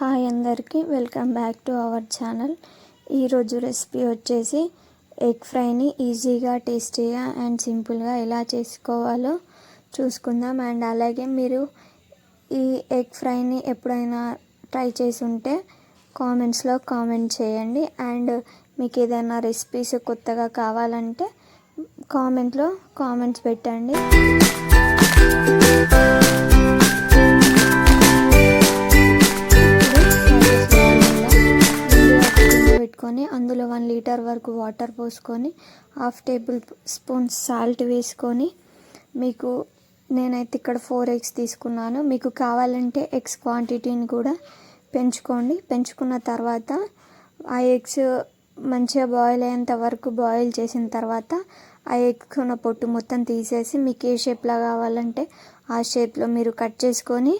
Hi అందరికీ welcome back to our channel. ఈరోజు recipe వచ్చేసి ఎగ్ ఫ్రైని ఈజీగా టేస్టీగా అండ్ సింపుల్గా ఎలా చేసుకోవాలో చూసుకుందాం. అండ్ అలాగే మీరు ఈ ఎగ్ ఫ్రైని ఎప్పుడైనా ట్రై చేసి ఉంటే కామెంట్స్లో కామెంట్ చేయండి. అండ్ మీకు ఏదైనా రెసిపీస్ కొత్తగా కావాలంటే కామెంట్లో కామెంట్స్ పెట్టండి. పెట్టుకొని అందులో వన్ లీటర్ వరకు వాటర్ పోసుకొని హాఫ్ టేబుల్ స్పూన్ సాల్ట్ వేసుకొని మీకు నేనైతే ఇక్కడ ఫోర్ ఎగ్స్ తీసుకున్నాను. మీకు కావాలంటే ఎగ్స్ క్వాంటిటీని కూడా పెంచుకోండి. పెంచుకున్న తర్వాత ఆ ఎగ్స్ మంచిగా బాయిల్ అయ్యేంత వరకు బాయిల్ చేసిన తర్వాత ఆ ఎగ్స్ ఉన్న పొట్టు మొత్తం తీసేసి మీకు ఏ షేప్లో కావాలంటే ఆ షేప్లో మీరు కట్ చేసుకొని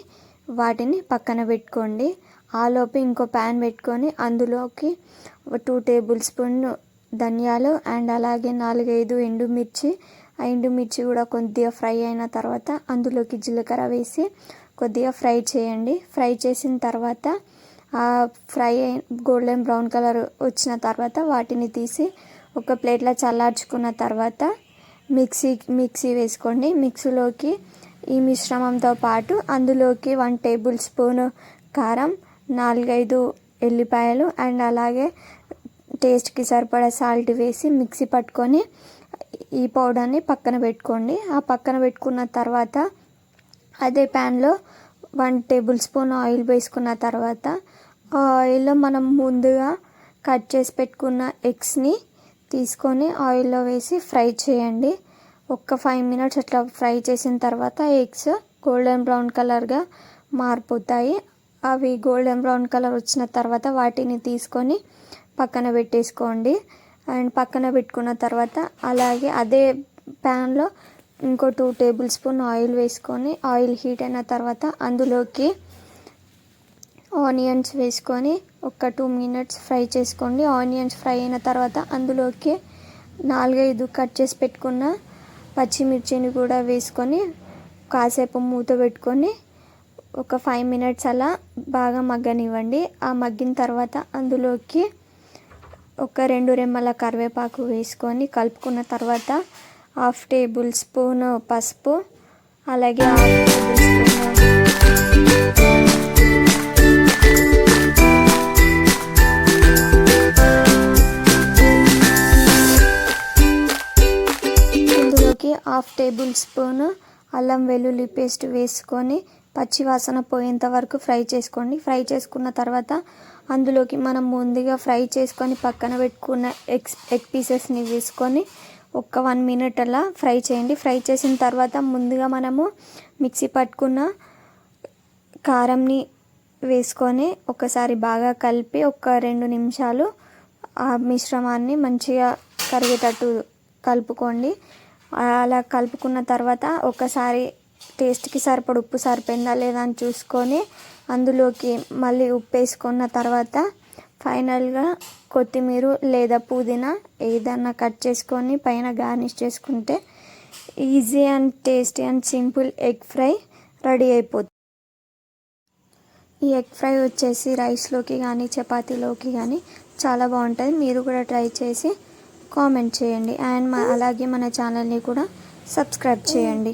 వాటిని పక్కన పెట్టుకోండి. ఆలోపు ఇంకో ప్యాన్ పెట్టుకొని అందులోకి టూ టేబుల్ స్పూన్ ధనియాలు అండ్ అలాగే నాలుగైదు ఎండుమిర్చి. ఆ ఎండుమిర్చి కూడా కొద్దిగా ఫ్రై అయిన తర్వాత అందులోకి జీలకర్ర వేసి కొద్దిగా ఫ్రై చేయండి. ఫ్రై చేసిన తర్వాత ఆ ఫ్రై గోల్డెన్ బ్రౌన్ కలర్ వచ్చిన తర్వాత వాటిని తీసి ఒక ప్లేట్లో చల్లార్చుకున్న తర్వాత మిక్సీ మిక్సీ వేసుకోండి. మిక్సీలోకి ఈ మిశ్రమంతో పాటు అందులోకి వన్ టేబుల్ స్పూన్ కారం నాలుగైదు ఎల్లిపాయలు అండ్ అలాగే టేస్ట్కి సరిపడా సాల్ట్ వేసి మిక్సీ పట్టుకొని ఈ పౌడర్ని పక్కన పెట్టుకోండి. ఆ పక్కన పెట్టుకున్న తర్వాత అదే ప్యాన్లో వన్ టేబుల్ స్పూన్ ఆయిల్ వేసుకున్న తర్వాత ఆ ఆయిల్లో మనం ముందుగా కట్ చేసి పెట్టుకున్న ఎగ్స్ని తీసుకొని ఆయిల్లో వేసి ఫ్రై చేయండి. ఒక్క ఫైవ్ మినిట్స్ అట్లా ఫ్రై చేసిన తర్వాత ఎగ్స్ గోల్డెన్ బ్రౌన్ కలర్గా మారిపోతాయి. అవి గోల్డెన్ బ్రౌన్ కలర్ వచ్చిన తర్వాత వాటిని తీసుకొని పక్కన పెట్టేసుకోండి. అండ్ పక్కన పెట్టుకున్న తర్వాత అలాగే అదే ప్యాన్లో ఇంకో టూ టేబుల్ స్పూన్ ఆయిల్ వేసుకొని ఆయిల్ హీట్ అయిన తర్వాత అందులోకి ఆనియన్స్ వేసుకొని ఒక టూ మినిట్స్ ఫ్రై చేసుకోండి. ఆనియన్స్ ఫ్రై అయిన తర్వాత అందులోకి నాలుగైదు కట్ చేసి పెట్టుకున్న పచ్చిమిర్చిని కూడా వేసుకొని కాసేపు మూత పెట్టుకొని ఒక ఫైవ్ మినిట్స్ అలా బాగా మగ్గనివ్వండి. ఆ మగ్గిన తర్వాత అందులోకి ఒక రెండు రెమ్మల కరివేపాకు వేసుకొని కలుపుకున్న తర్వాత హాఫ్ టేబుల్ స్పూన్ పసుపు అలాగే half tablespoon half tablespoon అల్లం వెల్లుల్లి పేస్ట్ వేసుకొని పచ్చివాసన పోయేంత వరకు ఫ్రై చేసుకోండి. ఫ్రై చేసుకున్న తర్వాత అందులోకి మనం ముందుగా ఫ్రై చేసుకొని పక్కన పెట్టుకున్న ఎగ్స్ ఎగ్ పీసెస్ని వేసుకొని ఒక వన్ మినిట్ అలా ఫ్రై చేయండి. ఫ్రై చేసిన తర్వాత ముందుగా మనము మిక్సీ పట్టుకున్న కారంని వేసుకొని ఒకసారి బాగా కలిపి ఒక రెండు నిమిషాలు ఆ మిశ్రమాన్ని మంచిగా కరిగేటట్టు కలుపుకోండి. అలా కలుపుకున్న తర్వాత ఒకసారి టేస్ట్కి సరిపడ ఉప్పు సరిపోయిందా లేదా అని చూసుకొని అందులోకి మళ్ళీ ఉప్పు వేసుకున్న తర్వాత ఫైనల్గా కొత్తిమీర లేదా పుదీనా ఏదన్నా కట్ చేసుకొని పైన గార్నిష్ చేసుకుంటే easy and tasty and simple egg fry ready అయిపోతుంది ఈ ఎగ్ ఫ్రై వచ్చేసి రైస్లోకి కానీ చపాతీలోకి కానీ చాలా బాగుంటుంది. మీరు కూడా ట్రై చేసి కామెంట్ చేయండి. అండ్ అలాగే మన ఛానల్ని కూడా సబ్స్క్రైబ్ చేయండి.